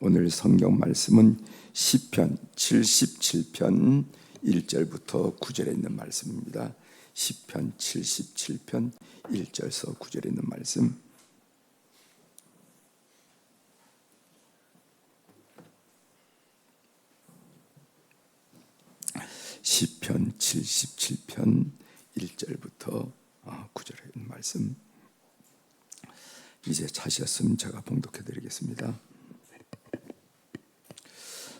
오늘 성경 말씀은 시편 77편 1절부터 9절에 있는 말씀입니다. 시편 77편 1절서 9절에 있는 말씀. 시편 77편 1절부터 9절에 있는 말씀. 이제 찾으셨으면 제가 봉독해 드리겠습니다.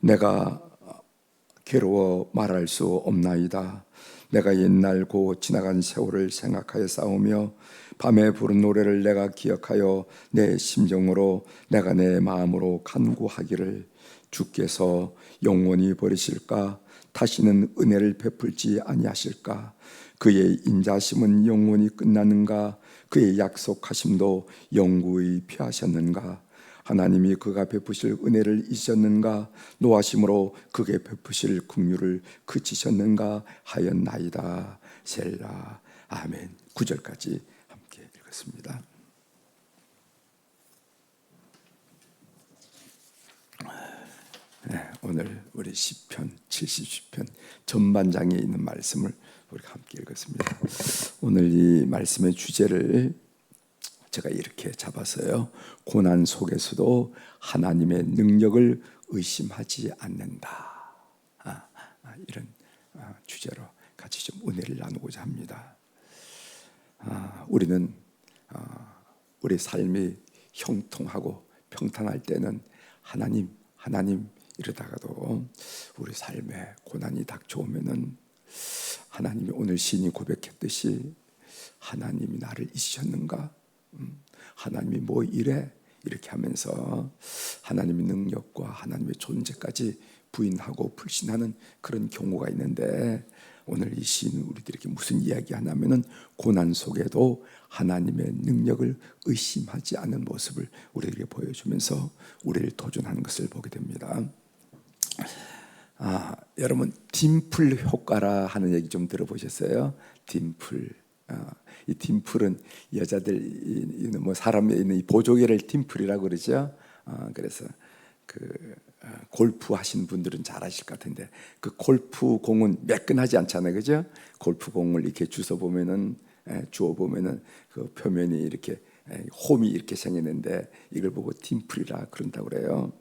내가 괴로워 말할 수 없나이다. 내가 옛날 고 지나간 세월을 생각하여 싸우며 밤에 부른 노래를 내가 기억하여 내 심정으로 내가 내 마음으로 간구하기를 주께서 영원히 버리실까? 다시는 은혜를 베풀지 아니하실까? 그의 인자심은 영원히 끝나는가? 그의 약속하심도 영구히 피하셨는가 하나님이 그가 베푸실 은혜를 잊으셨는가? 노하심으로 그게 베푸실 긍휼을 그치셨는가? 하였나이다. 셀라. 아멘. 9절까지 함께 읽었습니다. 네, 오늘 우리 시편 70편 전반장에 있는 말씀을 우리가 함께 읽었습니다. 오늘 이 말씀의 주제를 제가 이렇게 잡았어요. 고난 속에서도 하나님의 능력을 의심하지 않는다. 아, 아, 이런 아, 주제로 같이 좀 은혜를 나누고자 합니다. 아, 우리는 아, 우리 삶이 형통하고 평탄할 때는 하나님, 하나님 이러다가도 우리 삶에 고난이 닥쳐오면은 하나님이 오늘 신이 고백했듯이 하나님이 나를 잊으셨는가? 음, 하나님이 뭐 이래? 이렇게 하면서 하나님의 능력과 하나님의 존재까지 부인하고 불신하는 그런 경우가 있는데 오늘 이 시인 우리들에게 무슨 이야기 하냐면은 고난 속에도 하나님의 능력을 의심하지 않는 모습을 우리에게 보여주면서 우리를 도전하는 것을 보게 됩니다. 아, 여러분 딤플 효과라 하는 얘기 좀 들어보셨어요? 딤플. 아, 이 딤플은 여자들 뭐 사람에 있는 이 보조개를 딤플이라고 그러죠. 아, 그래서 그 아, 골프 하신 분들은 잘 아실 것 같은데 그 골프 공은 매끈하지 않잖아요, 그죠? 골프 공을 이렇게 주워 보면은 주워 보면은 그 표면이 이렇게 홈이 이렇게 생기는데 이걸 보고 딤플이라 그런다고 그래요.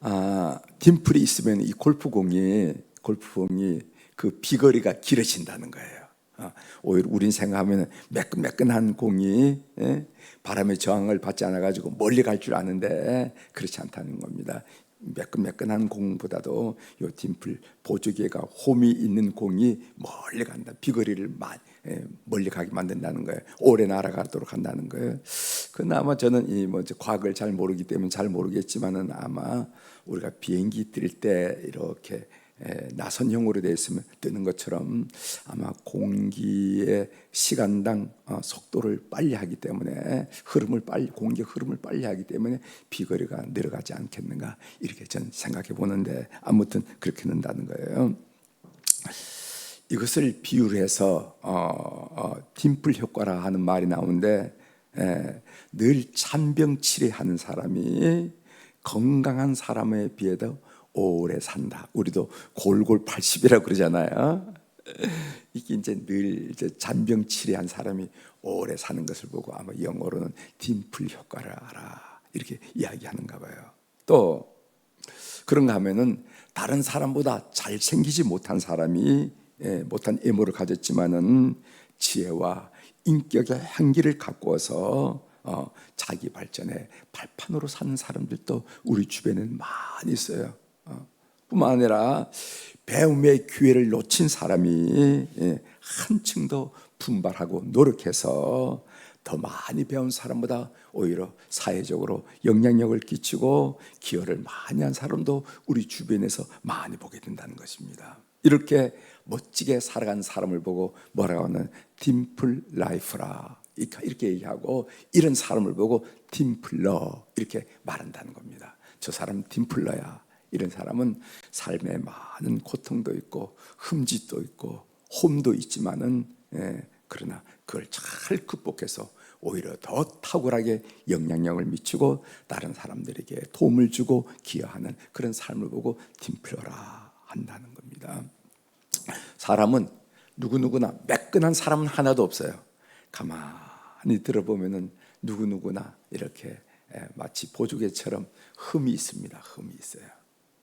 아, 딤플이 있으면 이 골프공이 골프공이 그 비거리가 길어진다는 거예요. 아, 오히려 우린 생각하면 매끈매끈한 공이 예? 바람의 저항을 받지 않아 가지고 멀리 갈 줄 아는데 그렇지 않다는 겁니다. 매끈매끈한 공보다도 요 딤플 보조개가 홈이 있는 공이 멀리 간다. 비거리를 예, 멀리 가게 만든다는 거예요. 오래 날아가도록 한다는 거예요. 그나마 저는 이 뭐 과학을 잘 모르기 때문에 잘 모르겠지만은 아마 우리가 비행기 뜰 때 이렇게 나선형으로 되어 있으면 뜨는 것처럼 아마 공기의 시간당 어, 속도를 빨리 하기 때문에 흐름을 빨리 공기 흐름을 빨리 하기 때문에 비거리가 내려가지 않겠는가 이렇게 저는 생각해 보는데 아무튼 그렇게 된다는 거예요. 이것을 비유해서 어, 어, 딤플 효과라 하는 말이 나오는데 에, 늘 찬병치레하는 사람이 건강한 사람에 비해도 오래 산다. 우리도 골골 80이라고 그러잖아요. 이게 이제 늘 이제 잔병 치레한 사람이 오래 사는 것을 보고 아마 영어로는 딤플 효과를 알아. 이렇게 이야기하는가 봐요. 또 그런가 하면은 다른 사람보다 잘 생기지 못한 사람이 예, 못한 애모를 가졌지만은 지혜와 인격의 향기를 갖고서 어, 자기 발전에 발판으로 사는 사람들도 우리 주변에는 많이 있어요. 어, 뿐만 아니라 배움의 기회를 놓친 사람이 예, 한층 더 분발하고 노력해서 더 많이 배운 사람보다 오히려 사회적으로 영향력을 끼치고 기여를 많이 한 사람도 우리 주변에서 많이 보게 된다는 것입니다. 이렇게 멋지게 살아간 사람을 보고 뭐라고 하는 팀플 라이프라 이렇게 얘기하고 이런 사람을 보고 팀플러 이렇게 말한다는 겁니다. 저 사람 팀플러야. 이런 사람은 삶에 많은 고통도 있고 흠짓도 있고 홈도 있지만은 예, 그러나 그걸 잘 극복해서 오히려 더 탁월하게 영향력을 미치고 다른 사람들에게 도움을 주고 기여하는 그런 삶을 보고 팀플러라 한다는 겁니다. 사람은 누구누구나 매끈한 사람은 하나도 없어요. 가만히 들어보면은 누구누구나 이렇게 예, 마치 보조개처럼 흠이 있습니다. 흠이 있어요.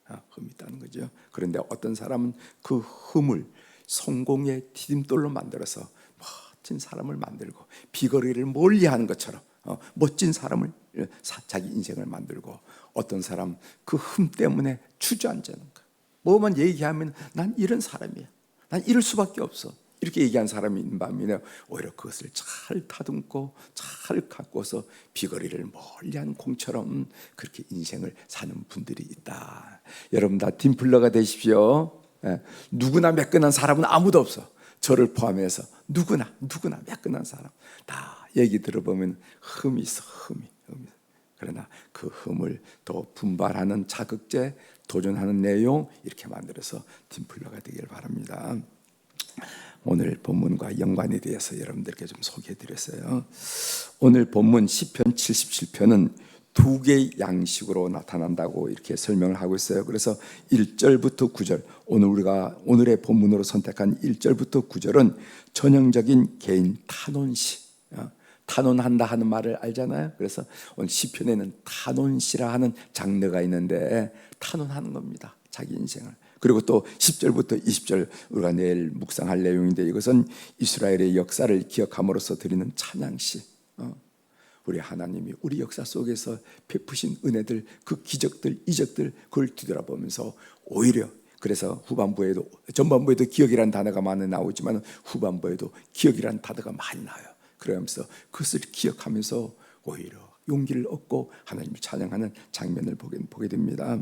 아, 흠이 있다는 거죠. 그런데 어떤 사람은 그 흠을 성공의 디딤돌로 만들어서 멋진 사람을 만들고 비거리를 멀리하는 것처럼 어, 멋진 사람을 예, 사- 자기 인생을 만들고 어떤 사람 그 흠 때문에 주저앉는 거. 뭐만 얘기하면 난 이런 사람이야. 난 이럴 수밖에 없어. 이렇게 얘기한 사람이 있는 반면에 오히려 그것을 잘 다듬고 잘 갖고서 비거리를 멀리한 공처럼 그렇게 인생을 사는 분들이 있다. 여러분 다 팀플러가 되십시오. 예, 누구나 매끈한 사람은 아무도 없어. 저를 포함해서 누구나 누구나 매끈한 사람 다 얘기 들어보면 흠이 있어 흠이 흠이. 그러나 그 흠을 더 분발하는 자극제 도전하는 내용 이렇게 만들어서 팀플러가 되길 바랍니다. 오늘 본문과 연관에 대해서 여러분들께 좀 소개해 드렸어요. 오늘 본문 시편 77편은 두 개의 양식으로 나타난다고 이렇게 설명을 하고 있어요. 그래서 1절부터 9절 오늘 우리가 오늘의 본문으로 선택한 1절부터 9절은 전형적인 개인 탄원시 어, 탄원한다 하는 말을 알잖아요. 그래서 오늘 시편에는 탄원시라 하는 장르가 있는데 탄원하는 겁니다. 자기 인생을. 그리고 또 10절부터 20절 우리가 내일 묵상할 내용인데 이것은 이스라엘의 역사를 기억함으로써 드리는 찬양시. 어. 우리 하나님이 우리 역사 속에서 베푸신 은혜들, 그 기적들, 이적들 그걸 뒤돌아보면서 오히려 그래서 후반부에도 전반부에도 기억이라는 단어가 많이 나오지만 후반부에도 기억이라는 단어가 많이 나요. 그러면서 그것을 기억하면서 오히려 용기를 얻고 하나님을 찬양하는 장면을 보게, 보게 됩니다.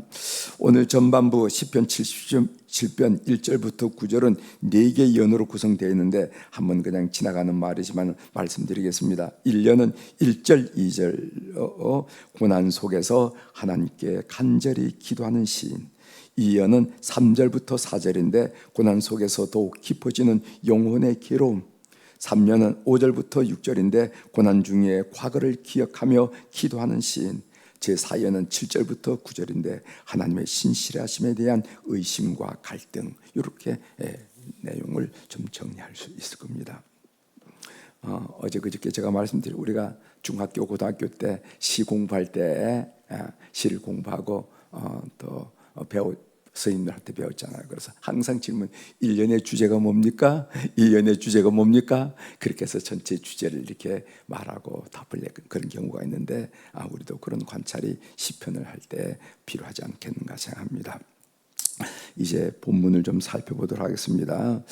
오늘 전반부 10편 77편 1절부터 9절은 네 개의 연으로 구성되어 있는데 한번 그냥 지나가는 말이지만 말씀드리겠습니다. 1년은 1절, 2절 어, 고난 속에서 하나님께 간절히 기도하는 시인 2년은 3절부터 4절인데 고난 속에서 더욱 깊어지는 영혼의 괴로움 3년은 5절부터 6절인데 고난 중에 과거를 기억하며 기도하는 시인 제4연은 7절부터 9절인데 하나님의 신실하심에 대한 의심과 갈등 이렇게 예, 내용을 좀 정리할 수 있을 겁니다. 어, 어제 그저께 제가 말씀드린 우리가 중학교 고등학교 때 시 공부할 때 예, 시를 공부하고 어, 또 어, 배우 스님들한테 배웠잖아요. 그래서 항상 질문 1년의 주제가 뭡니까? 2년의 주제가 뭡니까? 그렇게 해서 전체 주제를 이렇게 말하고 답을 내 그런 경우가 있는데 아, 우리도 그런 관찰이 시편을 할 때 필요하지 않겠는가 생각합니다. 이제 본문을 좀 살펴보도록 하겠습니다.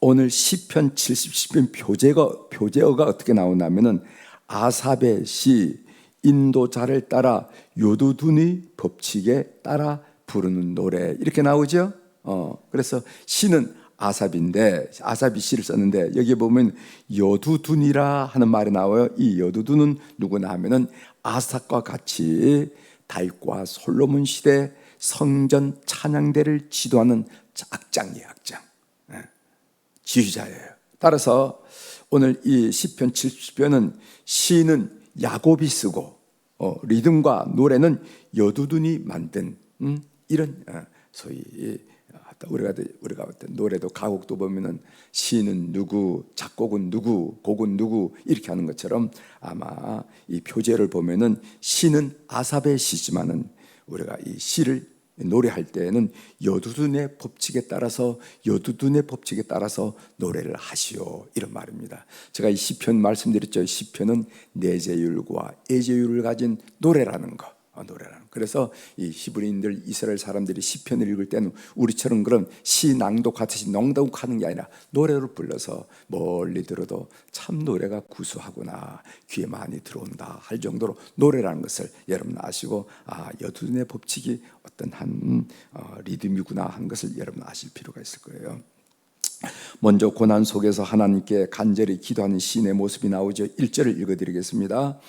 오늘 시편 70편 표제가 표제어가 어떻게 나오냐면은 아삽의 시 인도자를 따라 요두둔의 법칙에 따라 부르는 노래 이렇게 나오죠. 어 그래서 시는 아삽인데 아삽이 시를 썼는데 여기 보면 여두둔이라 하는 말이 나와요. 이 여두둔은 누구나 하면은 아삽과 같이 다윗과 솔로몬 시대 성전 찬양대를 지도하는 악장이에요, 악장. 예. 지휘자예요. 따라서 오늘 이 시편 70편은 시는 야곱이 쓰고 어, 리듬과 노래는 여두둔이 만든 음, 이런 어, 소위 우리가 우리가 노래도 가곡도 보면은 시는 누구, 작곡은 누구, 곡은 누구 이렇게 하는 것처럼 아마 이 표제를 보면은 시는 아삽의 시지만은 우리가 이 시를 노래할 때에는 여두둔의 법칙에 따라서 여두둔의 법칙에 따라서 노래를 하시오 이런 말입니다. 제가 이 시편 말씀드렸죠. 시편은 내재율과 애재율을 가진 노래라는 거. 어, 노래라는. 그래서 이 히브리인들 이스라엘 사람들이 시편을 읽을 때는 우리처럼 그런 시 낭독하듯이 넉넉하는 게 아니라 노래로 불러서 멀리 들어도 참 노래가 구수하구나 귀에 많이 들어온다 할 정도로 노래라는 것을 여러분 아시고 아 여두둔의 법칙이 어떤 한 어, 리듬이구나 하는 것을 여러분 아실 필요가 있을 거예요. 먼저 고난 속에서 하나님께 간절히 기도하는 시인의 모습이 나오죠. 1절을 읽어드리겠습니다.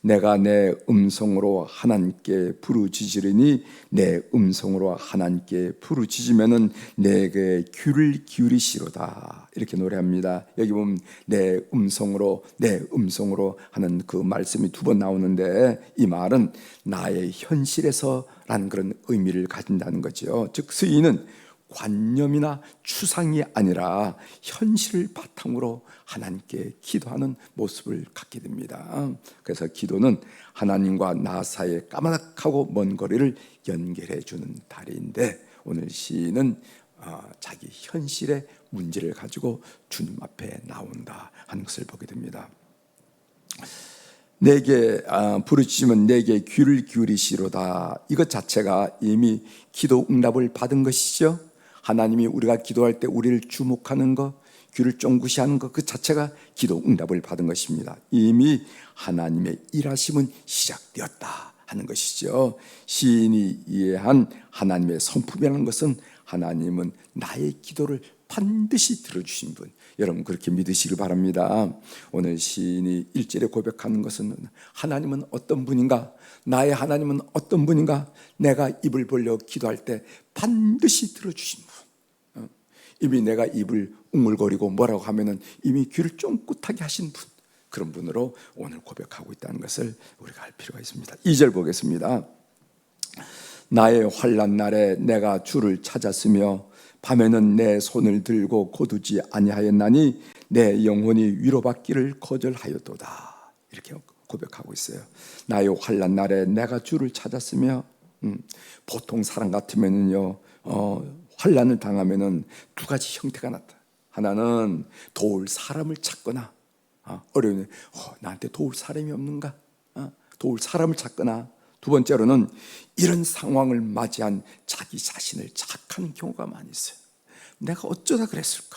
내가 내 음성으로 하나님께 부르짖으리니 내 음성으로 하나님께 부르짖으면은 내게 귀를 기울이시로다 이렇게 노래합니다. 여기 보면 내 음성으로 내 음성으로 하는 그 말씀이 두 번 나오는데 이 말은 나의 현실에서라는 그런 의미를 가진다는 거죠. 즉 스인은 관념이나 추상이 아니라 현실을 바탕으로 하나님께 기도하는 모습을 갖게 됩니다. 그래서 기도는 하나님과 나 사이에 까마득하고 먼 거리를 연결해 주는 다리인데 오늘 시인은 어, 자기 현실의 문제를 가지고 주님 앞에 나온다 하는 것을 보게 됩니다. 내게 아, 부르짖으면 내게 귀를 기울이시로다. 이것 자체가 이미 기도 응답을 받은 것이죠. 하나님이 우리가 기도할 때 우리를 주목하는 것, 귀를 쫑긋이 하는 것 그 자체가 기도 응답을 받은 것입니다. 이미 하나님의 일하심은 시작되었다 하는 것이죠. 시인이 이해한 하나님의 성품이라는 것은 하나님은 나의 기도를 반드시 들어주신 분. 여러분 그렇게 믿으시길 바랍니다. 오늘 시인이 일절에 고백하는 것은 하나님은 어떤 분인가? 나의 하나님은 어떤 분인가? 내가 입을 벌려 기도할 때 반드시 들어주신? 이미 내가 입을 웅물거리고 뭐라고 하면은 이미 귀를 쫑긋하게 하신 분. 그런 분으로 오늘 고백하고 있다는 것을 우리가 알 필요가 있습니다. 2절 보겠습니다. 나의 환란 날에 내가 주를 찾았으며 밤에는 내 손을 들고 고두지 아니하였나니 내 영혼이 위로받기를 거절하였도다. 이렇게 고백하고 있어요. 나의 환란 날에 내가 주를 찾았으며 음, 보통 사람 같으면요 어, 환란을 당하면은 두 가지 형태가 나타. 하나는 도울 사람을 찾거나 어, 어려운 어, 나한테 도울 사람이 없는가? 어, 도울 사람을 찾거나 두 번째로는 이런 상황을 맞이한 자기 자신을 자학하는 경우가 많이 있어요. 내가 어쩌다 그랬을까?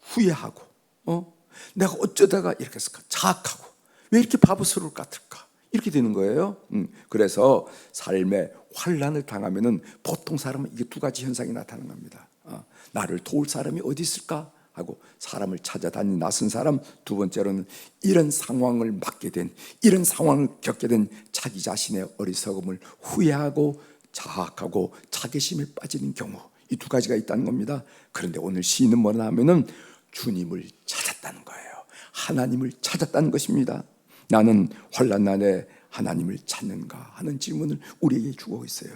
후회하고, 어? 내가 어쩌다가 이렇게 했을까? 자학하고, 왜 이렇게 바보스러울 것 같을까? 이렇게 되는 거예요. 음, 그래서 삶에 환란을 당하면은 보통 사람은 이게 두 가지 현상이 나타나는 겁니다. 어, 나를 도울 사람이 어디 있을까? 하고 사람을 찾아다닌 낯선 사람 두 번째로는 이런 상황을 맞게 된 이런 상황을 겪게 된 자기 자신의 어리석음을 후회하고 자학하고 자괴심에 빠지는 경우 이 두 가지가 있다는 겁니다. 그런데 오늘 시인은 뭐라 하면은 주님을 찾았다는 거예요. 하나님을 찾았다는 것입니다. 나는 환란 날에 하나님을 찾는가 하는 질문을 우리에게 주고 있어요.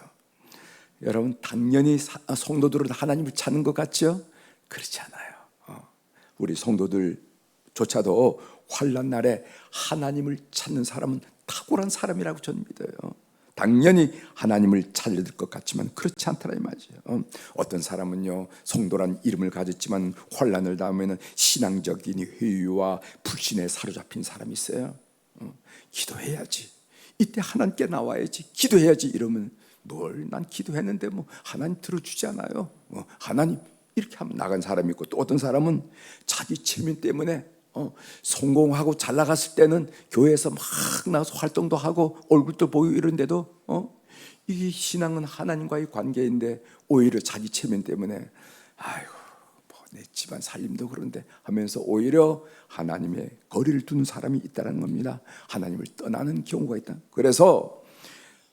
여러분 당연히 성도들은 하나님을 찾는 것 같죠? 그렇지 않아요. 우리 성도들조차도 환란 날에 하나님을 찾는 사람은 탁월한 사람이라고 저는 믿어요. 당연히 하나님을 찾을 것 같지만 그렇지 않더라 이 말이에요. 어떤 사람은요 성도란 이름을 가졌지만 환란을 당하면 신앙적인 회유와 불신에 사로잡힌 사람이 있어요. 기도해야지. 이때 하나님께 나와야지. 기도해야지 이러면 뭘 난 기도했는데 뭐 하나님 들어주지 않아요. 뭐 하나님 이렇게 하면 나간 사람이 있고 또 어떤 사람은 자기 체면 때문에 어, 성공하고 잘 나갔을 때는 교회에서 막 나가서 활동도 하고 얼굴도 보이고 이런데도 어, 이게 신앙은 하나님과의 관계인데 오히려 자기 체면 때문에 아이고 뭐 내 집안 살림도 그런데 하면서 오히려 하나님의 거리를 두는 사람이 있다는 겁니다. 하나님을 떠나는 경우가 있다. 그래서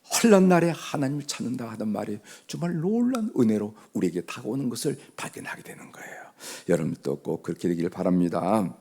환란 날에 하나님을 찾는다 하던 말이 정말 놀란 은혜로 우리에게 다가오는 것을 발견하게 되는 거예요. 여러분도 꼭 그렇게 되기를 바랍니다.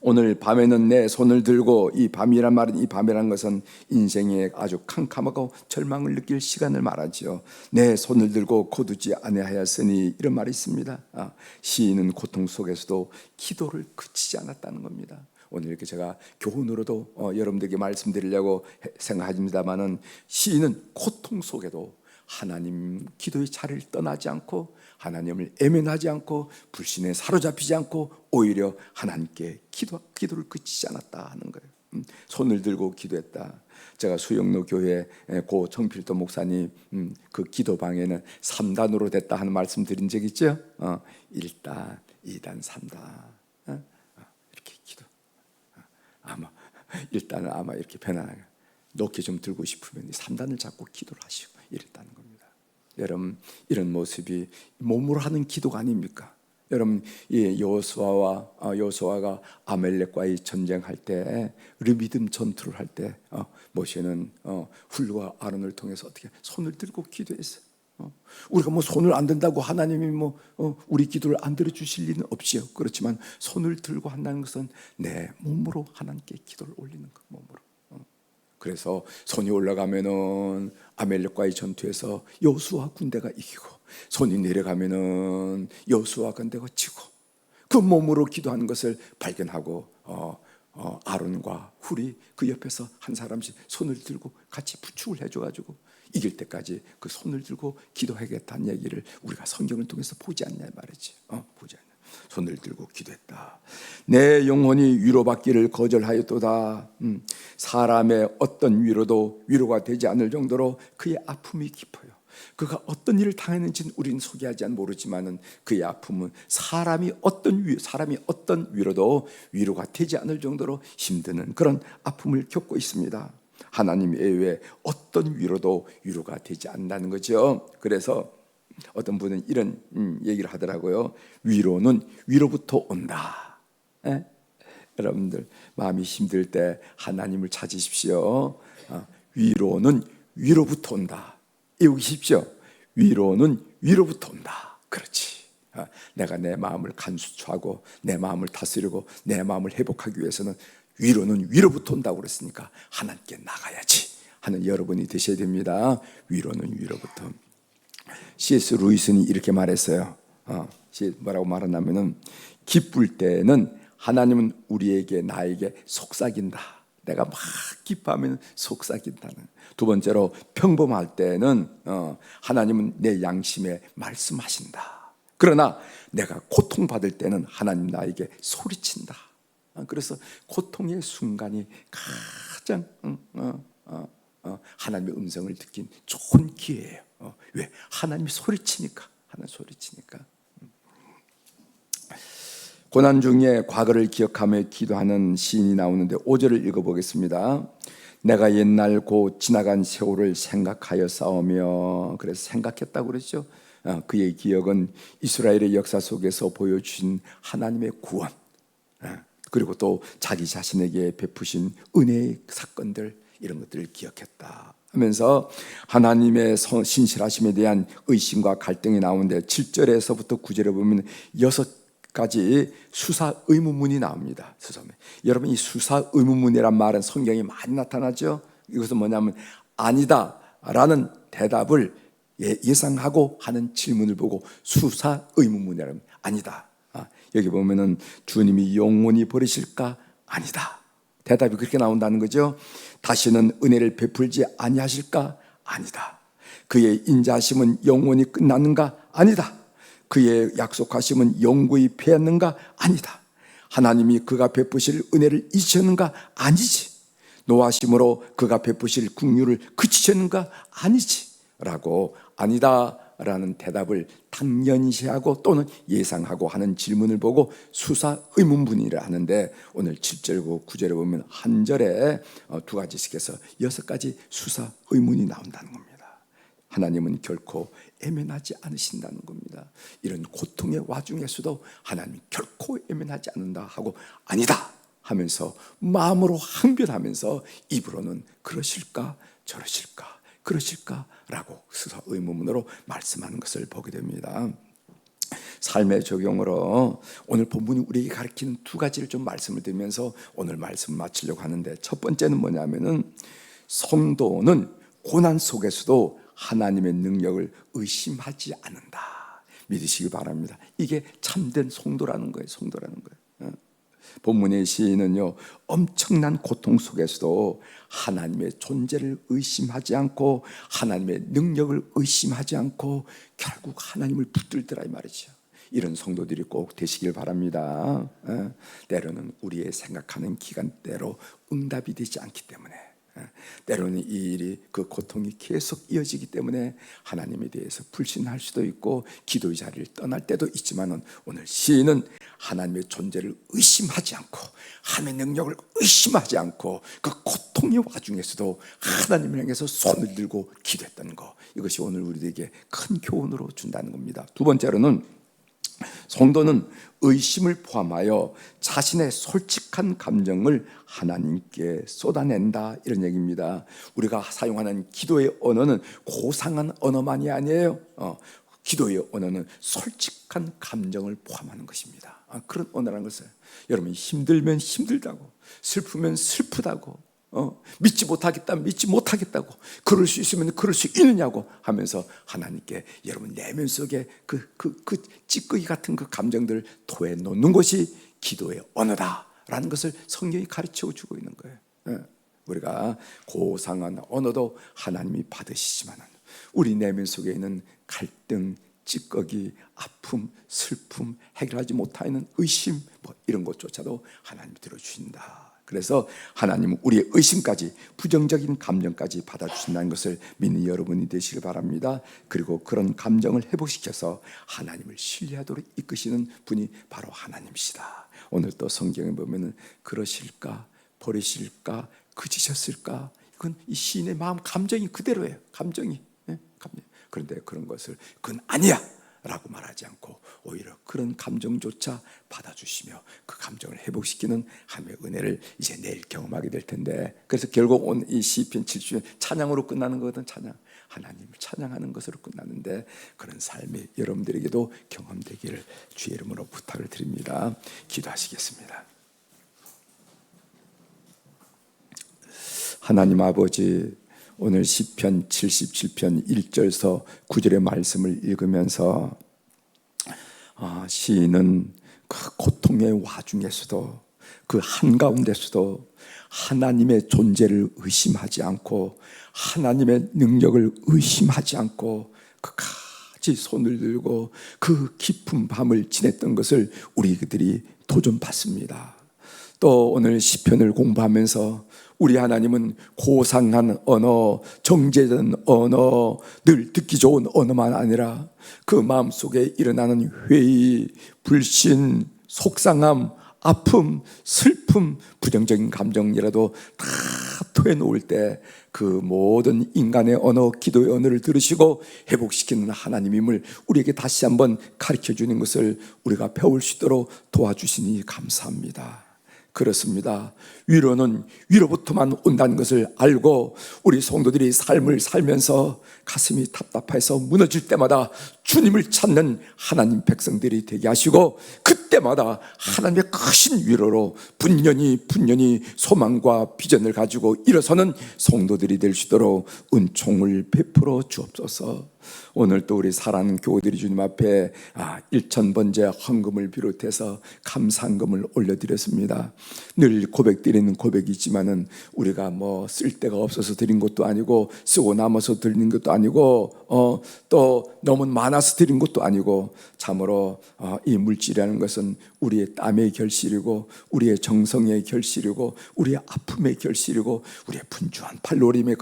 오늘 밤에는 내 손을 들고 이 밤이란 말은 이 밤이란 것은 인생에 아주 캄캄하고 절망을 느낄 시간을 말하지요. 내 손을 들고 거두지 아니하였으니 이런 말이 있습니다. 아, 시인은 고통 속에서도 기도를 그치지 않았다는 겁니다. 오늘 이렇게 제가 교훈으로도 어, 여러분들에게 말씀드리려고 생각합니다만은 시인은 고통 속에도 하나님 기도의 자리를 떠나지 않고 하나님을 애면하지 않고 불신에 사로잡히지 않고 오히려 하나님께 기도, 기도를 그치지 않았다 하는 거예요. 음, 손을 들고 기도했다. 제가 수영로 교회 고 정필도 목사님 음, 그 기도방에는 3단으로 됐다 하는 말씀 드린 적 있죠? 어, 1단, 2단, 3단. 어? 어, 이렇게 기도. 어, 아마 1단은 아마 이렇게 편안하게 높게 좀 들고 싶으면 3단을 잡고 기도를 하시고 이랬다는 겁니다. 여러분 이런 모습이 몸으로 하는 기도가 아닙니까? 여러분 이 여호수아와 어, 여호수아가 아멜렉과의 전쟁할 때 르비듬 전투를 할때 어, 모세는 어, 훌과 아론을 통해서 어떻게 손을 들고 기도했어요. 어, 우리가 뭐 손을 안 든다고 하나님이 뭐 어, 우리 기도를 안 들어주실 리는 없지요. 그렇지만 손을 들고 한다는 것은 내 몸으로 하나님께 기도를 올리는 것 몸으로. 어. 그래서 손이 올라가면은 아멜렉과의 전투에서 여수와 군대가 이기고 손이 내려가면은 여수와 군대가 지고 그 몸으로 기도하는 것을 발견하고 어, 어, 아론과 훌이 그 옆에서 한 사람씩 손을 들고 같이 부축을 해줘가지고 이길 때까지 그 손을 들고 기도하겠다는 얘기를 우리가 성경을 통해서 보지 않냐 말이지. 어, 보지 않냐. 손을 들고 기도했다. 내 영혼이 위로받기를 거절하였도다. 음, 사람의 어떤 위로도 위로가 되지 않을 정도로 그의 아픔이 깊어요. 그가 어떤 일을 당했는지는 우리는 소개하지 않 모르지만은 그의 아픔은 사람이 어떤 위 사람이 어떤 위로도 위로가 되지 않을 정도로 힘드는 그런 아픔을 겪고 있습니다. 하나님 외에 어떤 위로도 위로가 되지 않는다는 거죠. 그래서 어떤 분은 이런 음, 얘기를 하더라고요. 위로는 위로부터 온다. 에? 예? 여러분들 마음이 힘들 때 하나님을 찾으십시오. 어, 위로는 위로부터 온다. 외우십시오. 위로는 위로부터 온다. 그렇지. 어, 내가 내 마음을 간수하고 내 마음을 다스리고 내 마음을 회복하기 위해서는 위로는 위로부터 온다고 그랬으니까 하나님께 나가야지 하는 여러분이 되셔야 됩니다. 위로는 위로부터. C.S. 루이스는 이렇게 말했어요. 어, 뭐라고 말하냐면은 기쁠 때는 하나님은 우리에게 나에게 속삭인다. 내가 막 기뻐하면 속삭인다는. 두 번째로 평범할 때는 어, 하나님은 내 양심에 말씀하신다. 그러나 내가 고통받을 때는 하나님 나에게 소리친다. 어, 그래서 고통의 순간이 가장 어, 어, 어, 하나님의 음성을 듣긴 좋은 기회예요. 어, 왜? 하나님이 소리치니까. 하나님 소리치니까. 음. 고난 중에 과거를 기억하며 기도하는 시인이 나오는데 5절을 읽어보겠습니다. 내가 옛날 고 지나간 세월을 생각하여 싸우며 그래서 생각했다고 그랬죠. 어, 그의 기억은 이스라엘의 역사 속에서 보여주신 하나님의 구원 어, 그리고 또 자기 자신에게 베푸신 은혜의 사건들 이런 것들을 기억했다 하면서 하나님의 신실하심에 대한 의심과 갈등이 나오는데 7절에서부터 9절에 보면 여섯 가지 수사 의문문이 나옵니다. 수사 여러분 이 수사 의문문이란 말은 성경에 많이 나타나죠. 이것은 뭐냐면 아니다라는 대답을 예, 예상하고 하는 질문을 보고 수사 의문문이라면 아니다. 아, 여기 보면은 주님이 영원히 버리실까 아니다. 대답이 그렇게 나온다는 거죠. 다시는 은혜를 베풀지 아니하실까? 아니다. 그의 인자심은 영원히 끝나는가? 아니다. 그의 약속하심은 영구히 패했는가? 아니다. 하나님이 그가 베푸실 은혜를 잊으셨는가? 아니지. 노하심으로 그가 베푸실 국류를 그치셨는가? 아니지. 라고 아니다. 라는 대답을 당연시하고 또는 예상하고 하는 질문을 보고 수사 의문분이라 하는데 오늘 7절고 9절에 보면 한 절에 어, 두 가지씩 해서 여섯 가지 수사 의문이 나온다는 겁니다. 하나님은 결코 애면하지 않으신다는 겁니다. 이런 고통의 와중에서도 하나님 결코 애면하지 않는다 하고 아니다 하면서 마음으로 항변하면서 입으로는 그러실까 저러실까 그러실까라고 수사 의문문으로 말씀하는 것을 보게 됩니다. 삶의 적용으로 오늘 본문이 우리에게 가르치는 두 가지를 좀 말씀을 드리면서 오늘 말씀 마치려고 하는데 첫 번째는 뭐냐면은 성도는 고난 속에서도 하나님의 능력을 의심하지 않는다. 믿으시기 바랍니다. 이게 참된 성도라는 거예요. 성도라는 거예요. 본문의 시인은요, 엄청난 고통 속에서도 하나님의 존재를 의심하지 않고 하나님의 능력을 의심하지 않고 결국 하나님을 붙들더라 이 말이죠. 이런 성도들이 꼭 되시길 바랍니다. 어, 때로는 우리의 생각하는 기간대로 응답이 되지 않기 때문에 어, 때로는 이 일이 그 고통이 계속 이어지기 때문에 하나님에 대해서 불신할 수도 있고 기도의 자리를 떠날 때도 있지만은 오늘 시인은 하나님의 존재를 의심하지 않고 하나님의 능력을 의심하지 않고 그 고통의 와중에서도 하나님을 향해서 손을 들고 기도했던 거 이것이 오늘 우리에게 큰 교훈으로 준다는 겁니다. 두 번째로는 성도는 의심을 포함하여 자신의 솔직한 감정을 하나님께 쏟아낸다 이런 얘기입니다. 우리가 사용하는 기도의 언어는 고상한 언어만이 아니에요. 어, 기도의 언어는 솔직한 감정을 포함하는 것입니다. 아, 그런 언어라는 것을 여러분 힘들면 힘들다고 슬프면 슬프다고 어, 믿지 못하겠다 믿지 못하겠다고 그럴 수 있으면 그럴 수 있느냐고 하면서 하나님께 여러분 내면 속에 그, 그, 그 찌꺼기 같은 그 감정들을 토해 놓는 것이 기도의 언어다라는 것을 성경이 가르쳐 주고 있는 거예요 예. 우리가 고상한 언어도 하나님이 받으시지만 우리 내면 속에 있는 갈등, 찌꺼기, 아픔, 슬픔, 해결하지 못하는 의심 뭐 이런 것조차도 하나님이 들어주신다. 그래서 하나님은 우리의 의심까지 부정적인 감정까지 받아주신다는 것을 믿는 여러분이 되시길 바랍니다. 그리고 그런 감정을 회복시켜서 하나님을 신뢰하도록 이끄시는 분이 바로 하나님이시다. 오늘 또 성경에 보면은 그러실까 버리실까 그지셨을까 이건 이 시인의 마음 감정이 그대로예요. 감정이 예? 감정. 그런데 그런 것을 그건 아니야. 라고 말하지 않고 오히려 그런 감정조차 받아주시며 그 감정을 회복시키는 하나님의 은혜를 이제 내일 경험하게 될 텐데 그래서 결국 온 이 시편 70편 찬양으로 끝나는 거거든 찬양. 하나님을 찬양하는 것으로 끝나는데 그런 삶이 여러분들에게도 경험되기를 주의 이름으로 부탁을 드립니다. 기도하시겠습니다. 하나님 아버지 오늘 시편 77편 1절서 9절의 말씀을 읽으면서 아, 시인은 그 고통의 와중에서도 그 한가운데서도 하나님의 존재를 의심하지 않고 하나님의 능력을 의심하지 않고 그까지 손을 들고 그 깊은 밤을 지냈던 것을 우리들이 도전받습니다. 또 오늘 시편을 공부하면서 우리 하나님은 고상한 언어, 정제된 언어, 늘 듣기 좋은 언어만 아니라 그 마음속에 일어나는 회의, 불신, 속상함, 아픔, 슬픔, 부정적인 감정이라도 다 토해놓을 때 그 모든 인간의 언어, 기도의 언어를 들으시고 회복시키는 하나님임을 우리에게 다시 한번 가르쳐 주는 것을 우리가 배울 수 있도록 도와주시니 감사합니다. 그렇습니다. 위로는 위로부터만 온다는 것을 알고 우리 성도들이 삶을 살면서 가슴이 답답해서 무너질 때마다 주님을 찾는 하나님 백성들이 되게 하시고 그때마다 하나님의 크신 위로로 분연히 분연히 소망과 비전을 가지고 일어서는 성도들이 될 수 있도록 은총을 베풀어 주옵소서. 오늘 또 우리 사랑하는 교우들이 주님 앞에 아, 1천 번째 헌금을 비롯해서 감사금을 올려드렸습니다. 늘 고백드리는 고백이지만은 우리가 뭐 쓸 데가 없어서 드린 것도 아니고 쓰고 남아서 드리는 것도 아니고 어, 또 너무 많아서 드린 것도 아니고 참으로 어, 이 물질이라는 것은 우리의 땀의 결실이고 우리의 정성의 결실이고 우리의 아픔의 결실이고 우리의 분주한 팔로림의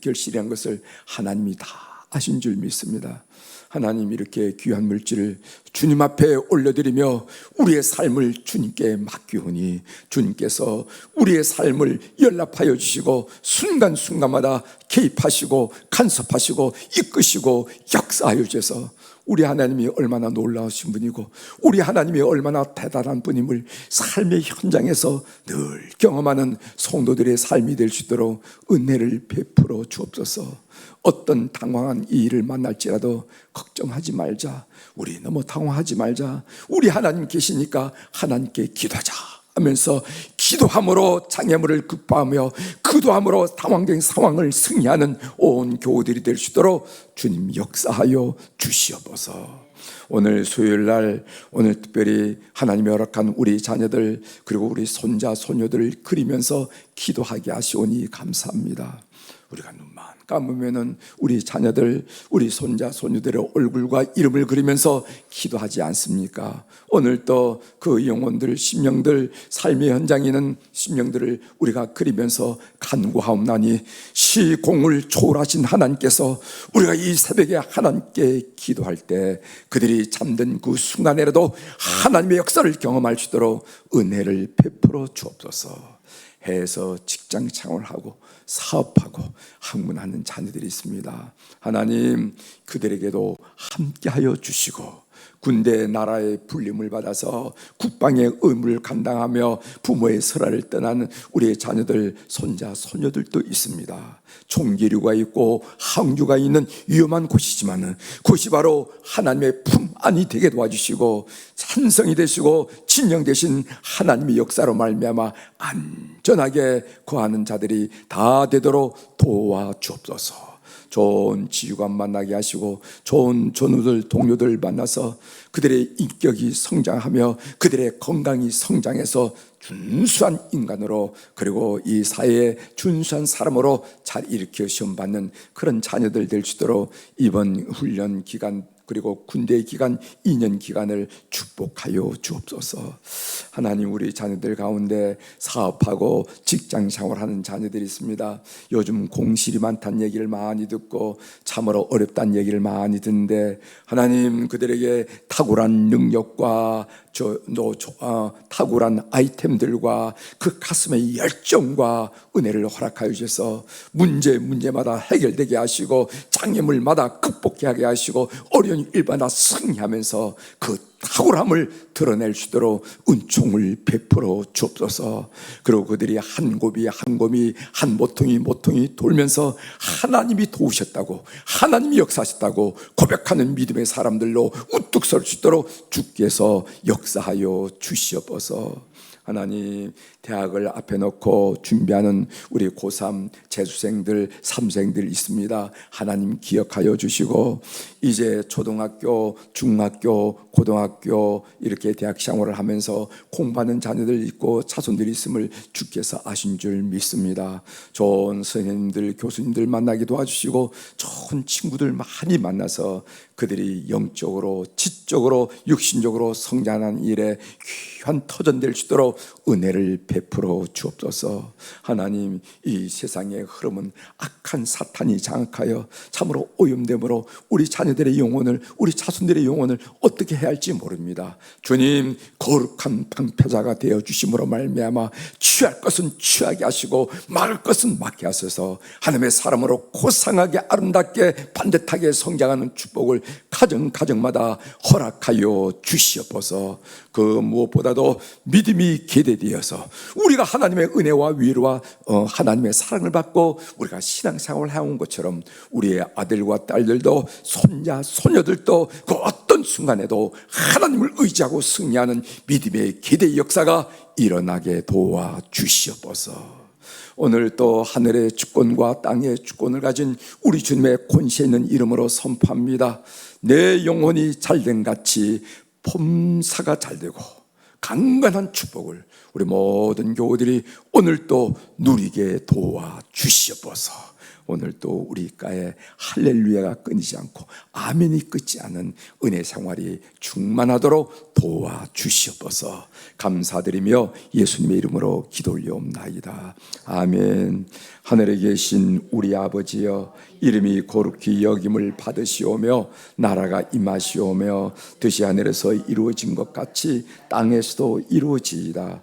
결실이라는 것을 하나님이 다 아신 줄 믿습니다. 하나님 이렇게 귀한 물질을 주님 앞에 올려드리며 우리의 삶을 주님께 맡기오니 주님께서 우리의 삶을 연락하여 주시고 순간순간마다 개입하시고 간섭하시고 이끄시고 역사하여 주셔서 우리 하나님이 얼마나 놀라우신 분이고 우리 하나님이 얼마나 대단한 분임을 삶의 현장에서 늘 경험하는 성도들의 삶이 될 수 있도록 은혜를 베풀어 주옵소서. 어떤 당황한 이 일을 만날지라도 걱정하지 말자. 우리 너무 당황하지 말자. 우리 하나님 계시니까 하나님께 기도하자. 하면서 기도함으로 장애물을 극복하며 기도함으로 당황된 상황을 승리하는 온 교우들이 될 수 있도록 주님 역사하여 주시옵소서. 오늘 수요일 날 오늘 특별히 하나님이 허락한 우리 자녀들 그리고 우리 손자 손녀들을 그리면서 기도하게 하시오니 감사합니다. 우리가 감으면은 우리 자녀들, 우리 손자, 손녀들의 얼굴과 이름을 그리면서 기도하지 않습니까? 오늘 또그 영혼들, 심령들, 삶의 현장에 있는 심령들을 우리가 그리면서 간구하옵나니 시공을 초월하신 하나님께서 우리가 이 새벽에 하나님께 기도할 때 그들이 잠든 그 순간에라도 하나님의 역사를 경험할 수 있도록 은혜를 베풀어 주옵소서. 해서 직장 생활하고 사업하고 학문하는 자녀들이 있습니다. 하나님 그들에게도 함께하여 주시고 군대 나라의 불림을 받아서 국방의 의무를 감당하며 부모의 설화를 떠나는 우리의 자녀들 손자 손녀들도 있습니다. 총기류가 있고 항주가 있는 위험한 곳이지만은 그것이 바로 하나님의 품 안이 되게 도와주시고 찬성이 되시고 진영 되신 하나님의 역사로 말미암아 안전하게 거하는 자들이 다 되도록 도와 주옵소서. 좋은 지휘관 만나게 하시고 좋은 전우들 동료들 만나서 그들의 인격이 성장하며 그들의 건강이 성장해서 준수한 인간으로 그리고 이 사회에 준수한 사람으로 잘 일으켜 시험 받는 그런 자녀들 될 수 있도록 이번 훈련 기간 그리고 군대 기간 2년 기간을 축복하여 주옵소서. 하나님 우리 자녀들 가운데 사업하고 직장 생활하는 자녀들이 있습니다. 요즘 공실이 많다는 얘기를 많이 듣고 참으로 어렵다는 얘기를 많이 듣는데 하나님 그들에게 탁월한 능력과 저, 너, 저, 어, 탁월한 아이템들과 그 가슴의 열정과 은혜를 허락하여 주셔서 문제 문제마다 해결되게 하시고 장애물마다 극복하게 하시고 어려운 일마다 승리하면서 그 탁월함을 드러낼 수 있도록 은총을 베풀어 주옵소서. 그리고 그들이 한 곱이 한 곱이 한 모퉁이 모퉁이 돌면서 하나님이 도우셨다고 하나님이 역사하셨다고 고백하는 믿음의 사람들로 우뚝 설 수 있도록 주께서 역사하여 주시옵소서. 하나님 대학을 앞에 놓고 준비하는 우리 고3 재수생들, 삼생들 있습니다. 하나님 기억하여 주시고 이제 초등학교, 중학교, 고등학교 이렇게 대학 생활을 하면서 공부하는 자녀들 있고 자손들이 있음을 주께서 아신 줄 믿습니다. 좋은 선생님들, 교수님들 만나게 도와주시고 좋은 친구들 많이 만나서 그들이 영적으로, 지적으로, 육신적으로 성장하는 일에 귀한 터전될 수 있도록 은혜를 베풀어 주옵소서. 하나님, 이 세상의 흐름은 악한 사탄이 장악하여 참으로 오염됨으로 우리 자녀들의 영혼을, 우리 자손들의 영혼을 어떻게 해야 할지 모릅니다. 주님, 거룩한 방패자가 되어 주심으로 말미암아 취할 것은 취하게 하시고 막을 것은 막게 하소서. 하나님의 사람으로 고상하게 아름답게 반듯하게 성장하는 축복을 가정 가정마다 허락하여 주시옵소서. 그 무엇보다도 믿음이 계대 되어서 우리가 하나님의 은혜와 위로와 어, 하나님의 사랑을 받고 우리가 신앙생활을 해온 것처럼 우리의 아들과 딸들도 손자 손녀들도 그 어떤 순간에도 하나님을 의지하고 승리하는 믿음의 기대 역사가 일어나게 도와 주시옵소서. 오늘 또 하늘의 주권과 땅의 주권을 가진 우리 주님의 권세 있는 이름으로 선포합니다. 내 영혼이 잘된 같이 폼사가 잘 되고 강건한 축복을 우리 모든 교우들이 오늘 또 누리게 도와 주시옵소서. 오늘 또 우리 가에 할렐루야가 끊이지 않고 아멘이 끊지 않은 은혜 생활이 충만하도록 도와 주시옵소서. 감사드리며 예수님의 이름으로 기도 올려옵나이다. 아멘. 하늘에 계신 우리 아버지여 이름이 거룩히 여김을 받으시오며 나라가 임하시오며 뜻이 하늘에서 이루어진 것 같이 땅에서도 이루어지이다.